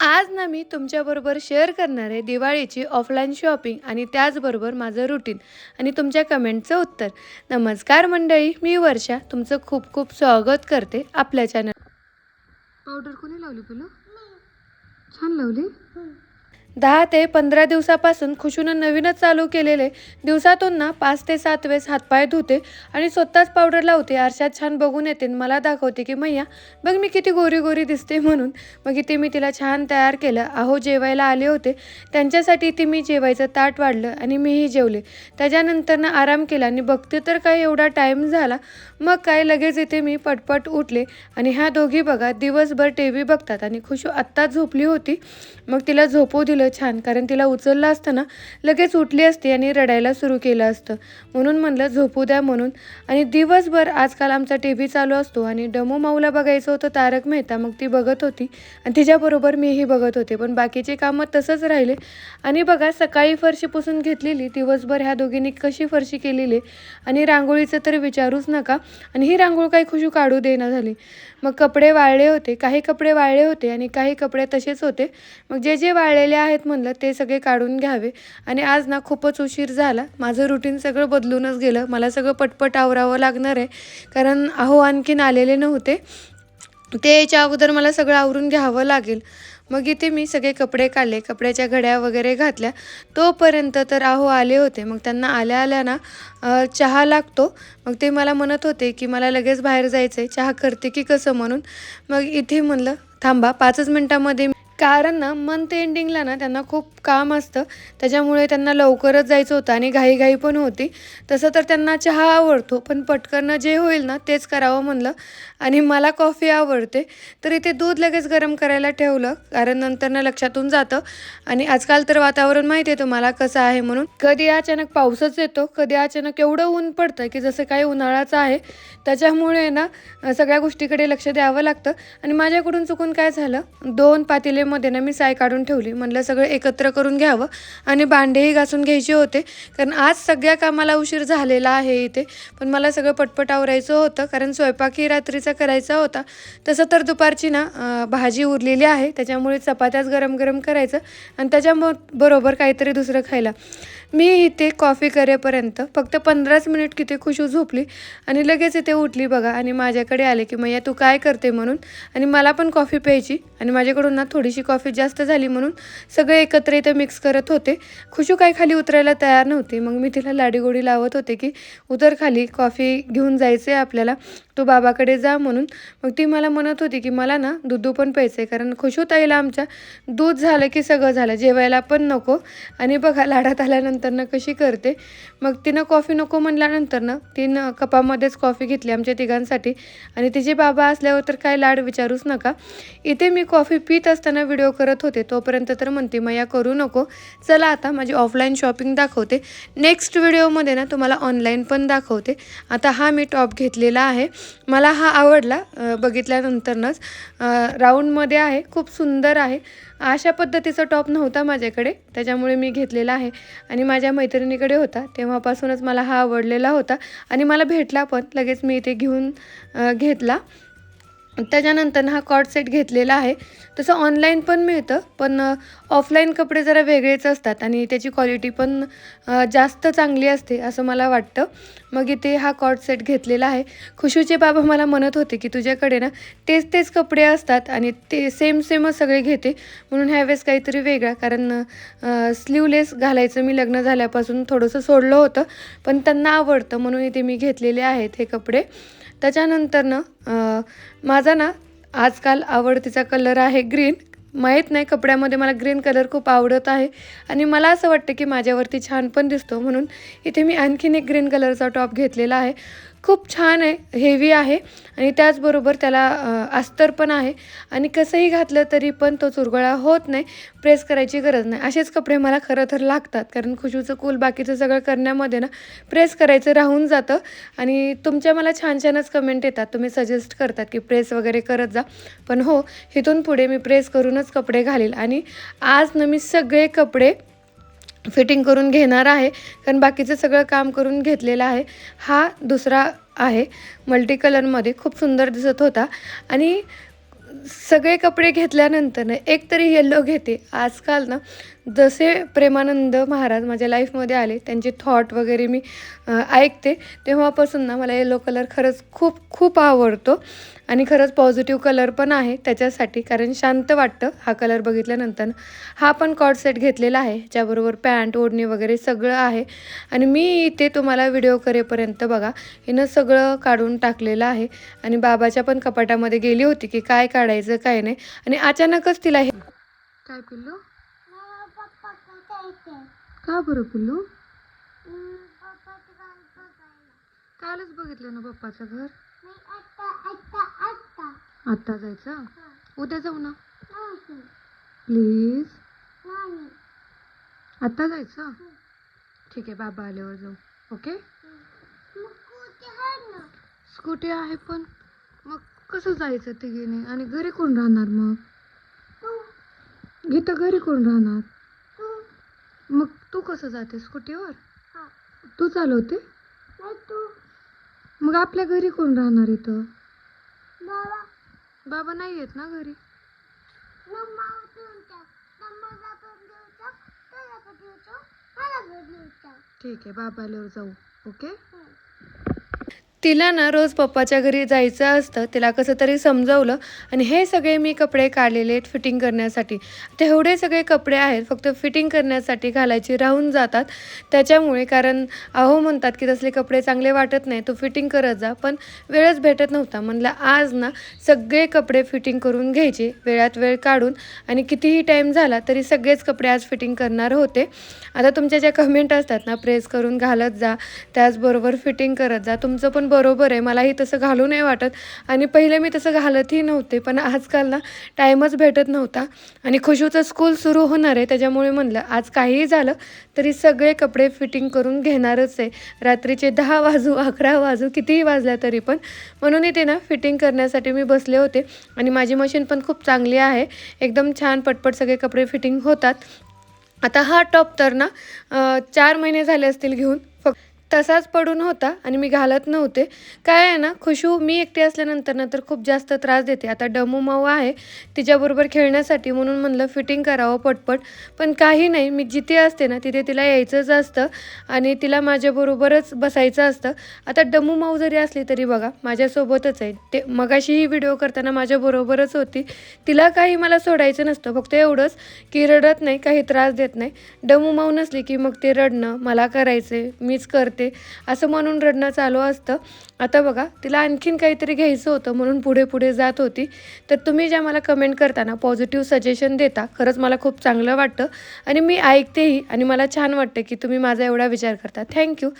आज ना मी तुमच्याबरोबर शेअर करणार आहे दिवाळीची ऑफलाईन शॉपिंग आणि त्याचबरोबर माझं रुटीन आणि तुमच्या कमेंटचं उत्तर. नमस्कार मंडळी मी वर्षा. तुमचं खूप खूप स्वागत करते आपल्या चॅनल पावडर कोणी लावली तुला? छान लावली? दहा ते पंधरा दिवसापासून खुशूनं नवीनच चालू केलेले दिवसातून ना पाच ते सात वेळेस हातपाय धुते आणि स्वतःच पावडर लावते. आरशात छान बघून येते मला दाखवते की मैया बघ मी किती गोरी गोरी दिसते म्हणून. मग इथे मी तिला छान तयार केलं. अहो जेवायला आले होते. त्यांच्यासाठी इथे मी जेवायचं ताट वाढलं आणि मीही जेवले. त्याच्यानंतर ना आराम केला आणि बघते तर काय एवढा टाईम झाला. मग काय लगेच इथे मी पटपट उठले आणि ह्या दोघी बघा दिवसभर टी व्ही बघतात आणि खुशू आत्ताच झोपली होती. मग तिला झोपू दिलं. छान. कारण तिला उचललं असतं ना लगेच उठली असती आणि रडायला सुरू केलं असतं. म्हणून म्हणलं झोपू द्या म्हणून. आणि दिवसभर आजकाल आमचा टी व्ही चालू असतो आणि डमो माऊला बघायचं होतं तारक मेहता मग ती बघत होती. आणि तिच्याबरोबर मीही बघत होते. पण बाकीचे कामं तसंच राहिले. आणि बघा सकाळी फरशी पुसून घेतलेली दिवसभर ह्या दोघींनी कशी फरशी केलेली? आणि रांगोळीचं तर विचारूच नका. आणि ही रांगोळ काही खुशू काढू देना झाली. मग कपडे वाळले होते. काही कपडे वाळले होते आणि काही कपडे तसेच होते. मग जे जे वाळलेले आहेत आहेत म्हणलं ते सगळे काढून घ्यावे. आणि आज ना खूपच उशीर झाला. माझं रुटीन सगळं बदलूनच गेलं. मला सगळं पटपट आवरावं लागणार आहे. कारण अहो आणखीन आलेले नव्हते. ते याच्या अगोदर मला सगळं आवरून घ्यावं लागेल. मग इथे मी सगळे कपडे काढले. कपड्याच्या घड्या वगैरे घातल्या. तोपर्यंत तर आहो आले होते. मग त्यांना आल्या आल्या ना चहा लागतो. मग ते मला म्हणत होते की मला लगेच बाहेर जायचं आहे चहा करते की कसं म्हणून. मग इथे म्हणलं थांबा पाचच मिनटामध्ये कारण ना मंथ एंडिंगला ना त्यांना खूप काम असतं. त्याच्यामुळे त्यांना लवकरच जायचं होतं आणि घाईघाई पण होती. तसं तर त्यांना चहा आवडतो पण पटकन जे होईल ना तेच करावं म्हणलं. आणि मला कॉफी आवडते. तर इथे दूध लगेच गरम करायला ठेवलं कारण नंतर ना लक्षातून जातं. आणि आजकाल तर वातावरण माहिती आहे तुम्हाला कसं आहे म्हणून. कधी अचानक पाऊसच येतो कधी अचानक एवढं ऊन पडतं की जसं काही उन्हाळाचं आहे. त्याच्यामुळे ना सगळ्या गोष्टीकडे लक्ष द्यावं लागतं. आणि माझ्याकडून चुकून काय झालं? दोन पातेलेमध्ये ना मी साय काढून ठेवली. म्हटलं सगळं एकत्र करून घ्यावं आणि भांडेही घासून घ्यायचे होते. कारण आज सगळ्या कामाला उशीर झालेला आहे इथे. पण मला सगळं पटपट आवरायचं होतं. कारण स्वयंपाकही रात्रीचा करायचा होता. तसं तर दुपारची ना भाजी उरलेली आहे. त्याच्यामुळे चपात्याच गरम गरम करायचं आणि त्याच्या बरोबर काहीतरी दुसरं खायला. मी इथे कॉफी करेपर्यंत फक्त पंधराच मिनिट किती खुशू झोपली आणि लगेच इथे उठली बघा. आणि माझ्याकडे आले की मैया तू काय करते? म्हणून. आणि मला पण कॉफी प्यायची. आणि माझ्याकडून ना थोडीशी कॉफी जास्त झाली म्हणून सगळे एकत्र इथं मिक्स करत होते. खुशू काय खाली उतरायला तयार नव्हती. मग मी तिला लाडीगोडी लावत होते की उतर खाली कॉफी घेऊन जायचं आहे आपल्याला. तू बाबाकडे जा म्हणून. मग ती मला म्हणत होती की मला ना दूध पण प्यायचं आहे कारण खुशू ताईला आमच्या दूध झालं की सगळं झालं. जेवायला पण नको. आणि बघा लाडात आल्यानंतर ना कशी करते. मग तिनं कॉफी नको म्हणल्यानंतर ना तिनं कपामध्येच कॉफी घेतली आमच्या तिघांसाठी. आणि तिचे बाबा असल्यावर तर काय लाड विचारूच नका. इथे मी कॉफी पित असताना व्हिडिओ करत होते तोपर्यंत तर म्हणते मया करू नको. चला आता माझी ऑफलाईन शॉपिंग दाखवते. नेक्स्ट व्हिडिओमध्ये ना तुम्हाला ऑनलाईन पण दाखवते. आता हा मी टॉप घेतलेला आहे. मला हा आवडला बघितल्यानंतरनंच. राऊंडमध्ये आहे खूप सुंदर आहे. अशा पद्धतीचा टॉप नव्हता माझ्याकडे त्याच्यामुळे मी घेतलेला आहे. आणि माझ्या मैत्रिणीकडे होता तेव्हापासूनच मला हा आवडलेला होता. आणि मला भेटला पण लगेच मी इथे घेऊन घेतला. त्याच्यानंतर हा कॉट सेट घेतलेला आहे. तसं ऑनलाईन पण मिळतं पण ऑफलाईन कपडे जरा वेगळेच असतात आणि त्याची क्वालिटी पण जास्त चांगली असते असं मला वाटतं. मग इथे हा कॉट सेट घेतलेला आहे. खुशूचे बाबा मला म्हणत होते की तुझ्याकडे ना तेच तेच कपडे असतात आणि ते सेम सेमच सगळे घेते. म्हणून ह्यावेळेस काहीतरी वेगळा कारण स्लीवलेस घालायचं मी लग्न झाल्यापासून थोडंसं सोडलं होतं पण त्यांना आवडतं म्हणून इथे मी घेतलेले आहेत हे कपडे. त्याच्यानंतर ना माझा ना आजकाल आवडतीचा कलर आहे ग्रीन. माहीत नाही कपड्यामध्ये मला ग्रीन कलर खूप आवडत आहे आणि मला असं वाटतं की माझ्यावरती छान पण दिसतो म्हणून इथे मी आणखीन एक ग्रीन कलरचा टॉप घेतलेला आहे. खूप छान आहे हेवी आहे आणि त्याचबरोबर त्याला अस्तर पण आहे. आणि कसंही घातलं तरी पण तो चुरगळा होत नाही प्रेस करायची गरज नाही. असेच कपडे मला खरं तर लागतात कारण खुशूचं कूल बाकीचं सगळं करण्यामध्ये ना प्रेस करायचं राहून जातं. आणि तुमच्या मला छान छानच कमेंट येतात. तुम्ही सजेस्ट करतात की प्रेस वगैरे करत जा. पण हो इथून पुढे मी प्रेस करूनच कपडे घालेल. आणि आज ना मी सगळे कपडे फिटिंग करून घेणार आहे. कारण बाकीचं सगळं काम करून घेतलेलं आहे. हा दुसरा आहे. मल्टी कलरमध्ये खूप सुंदर दिसत होता. आणि सगळे कपडे घेतल्यानंतर ना एक तरी येल्लो घेते. आजकाल ना जसे प्रेमानंद महाराज माझ्या लाईफमध्ये आले त्यांचे थॉट वगैरे मी ऐकते. तेव्हापासून ना मला येलो कलर खरंच खूप खूप आवडतो. आणि खरंच पॉझिटिव्ह कलर पण आहे त्याच्यासाठी कारण शांत वाटतं हा कलर बघितल्यानंतर. हा पण कॉड सेट घेतलेला आहे ज्याबरोबर पॅन्ट ओढणी वगैरे सगळं आहे. आणि मी इथे तुम्हाला व्हिडिओ करेपर्यंत बघा हिनं सगळं काढून टाकलेलं आहे. आणि बाबाच्या पण कपाटामध्ये गेली होती की काय काढायचं काय नाही. आणि अचानकच तिला हे काय पिल्लू? का बरं पिल्लू? कालच बघितलं ना पप्पाचं घर? आता जायचं? उद्या जाऊ ना? प्लीज आता जायचं? ठीक आहे बाबा आल्यावर जाऊ. ओके? स्कूटी आहे पण. मग कसं जायचं तिघीने? आणि घरी कोण राहणार मग? इथं घरी कोण राहणार? मग तू कसं जाते स्कूटीवर तू चालवते? मग आपल्या घरी कोण राहणार इथं? बाबा. नाही येत ना घरी. ठीक आहे बाबा आल्यावर जाऊ. ओके? तिला ना रोज पप्पाच्या घरी जायचं असतं तिला कसं तरी समजवलं. आणि हे सगळे मी कपडे काढलेले आहेत फिटिंग करण्यासाठी. तेवढे सगळे कपडे आहेत फक्त फिटिंग करण्यासाठी घालायचे राहून जातात. त्याच्यामुळे कारण अहो म्हणतात की तसले कपडे चांगले वाटत नाही तू फिटिंग करत जा. पण वेळच भेटत नव्हता. म्हणलं आज ना सगळे कपडे फिटिंग करून घ्यायचे वेळात वेळ काढून. आणि कितीही टाईम झाला तरी सगळेच कपडे आज फिटिंग करणार होते. आता तुमच्या ज्या कमेंट असतात ना प्रेस करून घालत जा त्याचबरोबर फिटिंग करत जा तुमचं पण बरोबर आहे. मलाही तसं घालू नाही वाटत. आणि पहिले मी तसं घालतही नव्हते. पण आजकाल ना टाईमच भेटत नव्हता. आणि खुशूचं स्कूल सुरू होणार आहे. त्याच्यामुळे म्हणलं आज काहीही झालं तरी सगळे कपडे फिटिंग करून घेणारच आहे. रात्रीचे दहा वाजू अकरा वाजू कितीही वाजल्या तरी पण. म्हणून इथे ना फिटिंग करण्यासाठी मी बसले होते. आणि माझी मशीन पण खूप चांगली आहे. एकदम छान पटपट सगळे कपडे फिटिंग होतात. आता हा टॉप तर ना चार महिने झाले असतील घेऊन. फक्त तसाच पडून होता आणि मी घालत नव्हते. काय आहे ना खुशू मी एकटी असल्यानंतर ना तर खूप जास्त त्रास देते. आता डमू माऊ आहे तिच्याबरोबर खेळण्यासाठी म्हणून म्हणलं फिटिंग करावं पटपट. पण काही नाही मी जिथे असते ना तिथे तिला यायचंच असतं आणि तिला माझ्याबरोबरच बसायचं असतं. आता डमू माऊ जरी असली तरी बघा माझ्यासोबतच आहे. ते मगाशी ही व्हिडिओ करताना माझ्याबरोबरच होती. तिला काही मला सोडायचं नसतं फक्त एवढंच की रडत नाही काही त्रास देत नाही. डमू माऊ नसली की मग ते रडणं मला करायचे मीच करते. करते असं म्हणून रडणं चालू असतं. आता बघा तिला आणखीन काहीतरी घ्यायचं होतं म्हणून पुढे पुढे जात होती. तर तुम्ही ज्या मला कमेंट करताना पॉझिटिव्ह सजेशन देता खरंच मला खूप चांगलं वाटतं. आणि मी ऐकतेही आणि मला छान वाटतं की तुम्ही माझा एवढा विचार करता. थँक्यू